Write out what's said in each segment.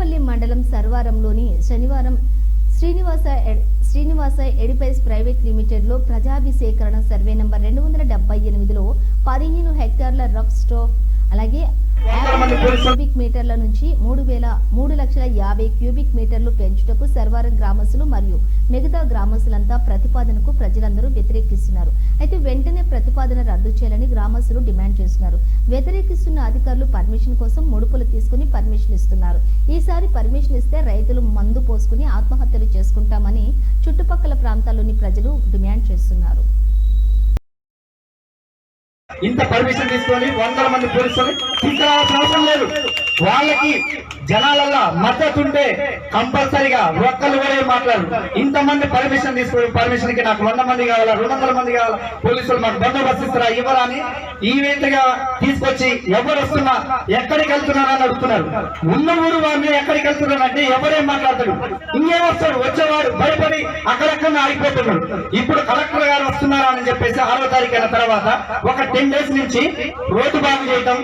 బోయినపల్లి మండలం సర్వారంలోని శనివారం శ్రీనివాస శ్రీనివాస ఎడిపైస్ ప్రైవేట్ లిమిటెడ్లో ప్రజాభిసేకరణ సర్వే నంబర్ రెండు వందల డెబ్బై ఎనిమిదిలో పదిహేను హెక్టార్ల రఫ్ స్టోవ్ అలాగే క్యూబిక్ మీటర్ల నుంచి మూడు వేల మూడు లక్షల యాభై క్యూబిక్ మీటర్లు పెంచుటకు సర్వారం గ్రామస్తులు మరియు మిగతా గ్రామస్తులంతా ప్రతిపాదనకు ప్రజలందరూ వ్యతిరేకిస్తున్నారు. అయితే వెంటనే ప్రతిపాదన రద్దు చేయాలని గ్రామస్తులు డిమాండ్ చేస్తున్నారు. వ్యతిరేకిస్తున్న అధికారులు పర్మిషన్ కోసం ముడుపులు తీసుకుని పర్మిషన్ ఇస్తున్నారు. ఈసారి పర్మిషన్ ఇస్తే రైతులు మందు పోసుకుని ఆత్మహత్యలు చేసుకుంటామని చుట్టుపక్కల ప్రాంతాల్లోని ప్రజలు డిమాండ్ చేస్తున్నారు. ఇంత పర్మిషన్ తీసుకొని వందల మంది పోలీసులు తీసుకురావాల్సిన అవసరం లేదు. వాళ్ళకి జనాలల్లో మద్దతు ఉంటే కంపల్సరిగా ఒక్కరు కూడా మాట్లాడు ఇంతమంది పర్మిషన్ తీసుకుని పర్మిషన్కి నాకు వంద మంది కావాలా రెండు వందల మంది కావాలా పోలీసులు మాకు బందోబస్తు ఇస్తారా ఇవ్వరా అని ఈ విధంగా తీసుకొచ్చి ఎవరు వస్తున్నా ఎక్కడికి వెళ్తున్నారా అని అడుగుతున్నారు. ఉన్న ఊరు వారిని ఎక్కడికి వెళ్తున్నారు అంటే ఎవరేం మాట్లాడతాడు ఇంకేమొస్తాడు వచ్చేవాడు భయపడి అక్కడక్కడ ఆగిపోతున్నాడు ఇప్పుడు కలెక్టర్ గారు వస్తున్నారా అని చెప్పేసి ఆరో తారీఖు అయిన తర్వాత ఒక టెన్ డేస్ నుంచి రోడ్డు బాగు చేయటం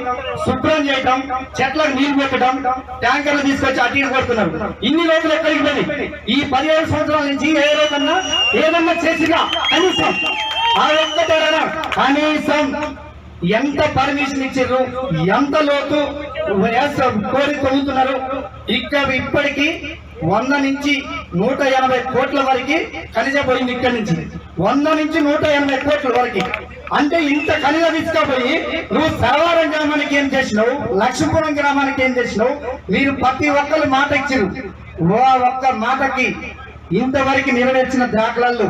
శుభ్రం చేయటం చెట్లకు నీళ్ళు పెట్టడం ట్యాంకర్లు తీసుకొచ్చి అటు ఇటు కొడుతున్నారు. ఇన్ని రోజులు ఎక్కడికి పోయి? ఈ పదిహేడు సంవత్సరాల నుంచి ఏ రోజన్నా ఏదన్నా చేసినా కనీసం ఆ ఒక్కటేనా? కనీసం ఎంత పర్మిషన్ ఇచ్చారు ఎంత లోతు కోరిక కోరి ఇక్కడ ఇప్పటికీ వంద నుంచి నూట ఎనభై కోట్ల వరకు ఖనిజ పోయింది ఇక్కడి నుంచి. వంద నుంచి నూట ఎనభై కోట్ల వరకు. అంటే ఇంత ఖనిజ తీసుకపోయి నువ్వు సరవారం గ్రామానికి ఏం చేసినావు? లక్ష్మీపురం గ్రామానికి ఏం చేసినావు? మీరు ప్రతి ఒక్కరు మాట ఇచ్చారు. ఓ ఒక్క మాటకి ఇంతవరకు నెరవేర్చిన దాఖలాల్లో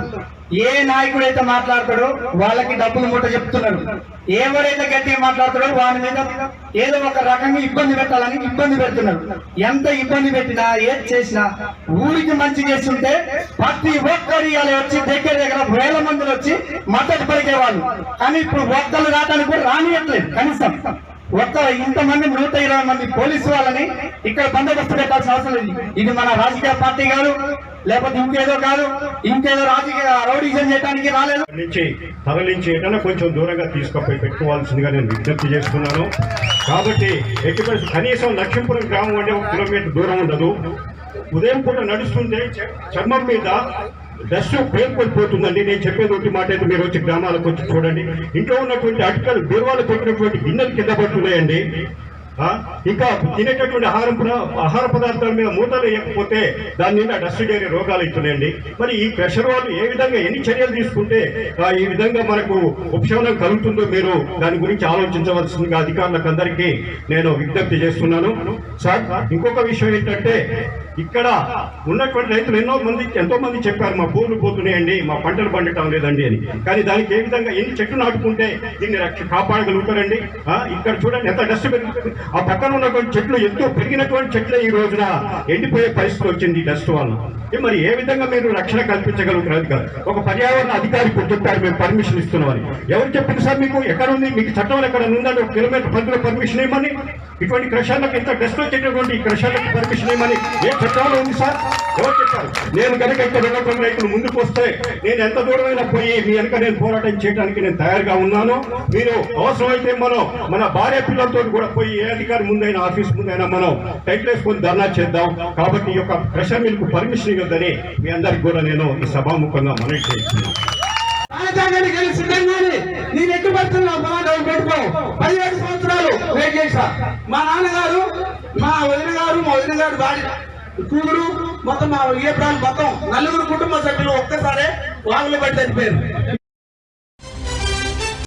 ఏ నాయకుడైతే మాట్లాడతాడో వాళ్ళకి డబ్బులు మూట చెప్తున్నారు. ఎవరైతే గట్టిగా మాట్లాడతాడో వాని మీద ఏదో ఒక రకంగా ఇబ్బంది పెట్టాలని ఇబ్బంది పెడుతున్నారు. ఎంత ఇబ్బంది పెట్టినా ఏది చేసినా ఊరికి మంచి చేస్తుంటే ప్రతి ఒక్కరి వచ్చి దగ్గర దగ్గర వేల మందులు వచ్చి మద్దతు పలికేవాళ్ళు. కానీ ఇప్పుడు ఒక్కరు రావడానికి కూడా రానియట్లేదు కనీసం. ఒక్క ఇంతమంది నూట ఇరవై మంది పోలీసు వాళ్ళని ఇక్కడ బందోబస్తు పెట్టాల్సిన అవసరం లేదు. ఇది మన రాజకీయ పార్టీ గారు లేకపోతే ఇంకేదో కాదు ఇంకేదో రాజకీయ రౌడీజం చేయడానికి రాలేదు. నుంచి తరలించి ఏదైనా కొంచెం దూరంగా తీసుకుపోయి పెట్టుకోవాల్సిందిగా నేను విజ్ఞప్తి చేస్తున్నాను. కాబట్టి ఎట్టి కనీసం లక్ష్మీపురం గ్రామం అంటే ఒక కిలోమీటర్ దూరం ఉండదు. ఉదయం పూట నడుస్తుంటే చర్మం మీద డస్ట్ పేర్కొనిపోతుందండి నేను చెప్పేది ఒకటి మాట అయితే మీరు వచ్చి గ్రామాలకు వచ్చి చూడండి. ఇంట్లో ఉన్నటువంటి అటుకలు బీరువాలు పెట్టినటువంటి గిన్నెలు కింద పడుతున్నాయండి. ఇంకా తినేటటువంటి ఆహారం ఆహార పదార్థాల మీద మూతలు వేయకపోతే దాని మీద డస్ట్ చేరే రోగాలు ఇస్తున్నాయండి. మరి ఈ ప్రెషర్ వాళ్ళు ఏ విధంగా ఎన్ని చర్యలు తీసుకుంటే ఈ విధంగా మనకు ఉపశమనం కలుగుతుందో మీరు దాని గురించి ఆలోచించవలసిందిగా అధికారులకు అందరికీ నేను విజ్ఞప్తి చేస్తున్నాను. సార్ ఇంకొక విషయం ఏంటంటే ఇక్కడ ఉన్నటువంటి రైతులు ఎన్నో మంది ఎంతో మంది చెప్పారు మా భూములు పోతున్నాయండి మా పంటలు పండటం లేదండి అని. కానీ దానికి ఏ విధంగా ఎన్ని చెట్లు నాటుకుంటే దీన్ని రక్ష కాపాడగలుగుతారండి? ఇక్కడ చూడండి ఎంత డస్ట్ పెరుగుతుంది. ఆ పక్కన ఉన్నటువంటి చెట్లు ఎంతో పెరిగినటువంటి చెట్లే ఈ రోజున ఎండిపోయే పరిస్థితి వచ్చింది డస్ట్ వల్ల. మరి ఏ విధంగా మీరు రక్షణ కల్పించగలుగుతారు కాదు. ఒక పర్యావరణ అధికారి ఇప్పుడు చెప్పారు మేము పర్మిషన్ ఇస్తున్నామని. ఎవరు చెప్పింది సార్ మీకు? ఎక్కడ ఉంది? మీకు చట్టంలో ఎక్కడ ఉందని ఒక కిలోమీటర్ పరిధిలో పర్మిషన్ ఇవ్వమని. ఇటువంటి క్రషాలకు ఇంత డస్ట్ వచ్చేటటువంటి క్రషాలకు పర్మిషన్ ఏమని ఏ చట్టంలో ఉంది సార్? ఎవరు చెప్పారు? నేను కనుక ఇక్కడ ఉన్నటువంటి రైతులు ముందుకు వస్తే నేను ఎంత దూరమైనా పోయి మీ వెనక నేను పోరాటం చేయడానికి నేను తయారుగా ఉన్నాను. మీరు అవసరమైతే మనం మన భార్య పిల్లలతో కూడా పోయి ఏ అధికారి ముందైనా ఆఫీస్ ముందైనా మనం టైట్ వేసుకొని ధర్నా చేద్దాం. కాబట్టి ఈ యొక్క ప్రెషర్ మిల్క్ పర్మిషన్ ఇవ్వద్దని మీ అందరికి కూడా నేను ఈ సభాముఖంగా మనవి చేస్తున్నాను. రాజధాని నేను ఎట్టు పడుతున్నావు పెట్టుకో. పదిహేడు సంవత్సరాలు చేశా. మా నాన్నగారు మా వదిన గారు మా వదిన గారు భార్య కూతురు మొత్తం మా ఏ ప్రాంతం మొత్తం నలుగురు కుటుంబ సభ్యులు ఒక్కసారే వాగులు పడి చనిపోయారు.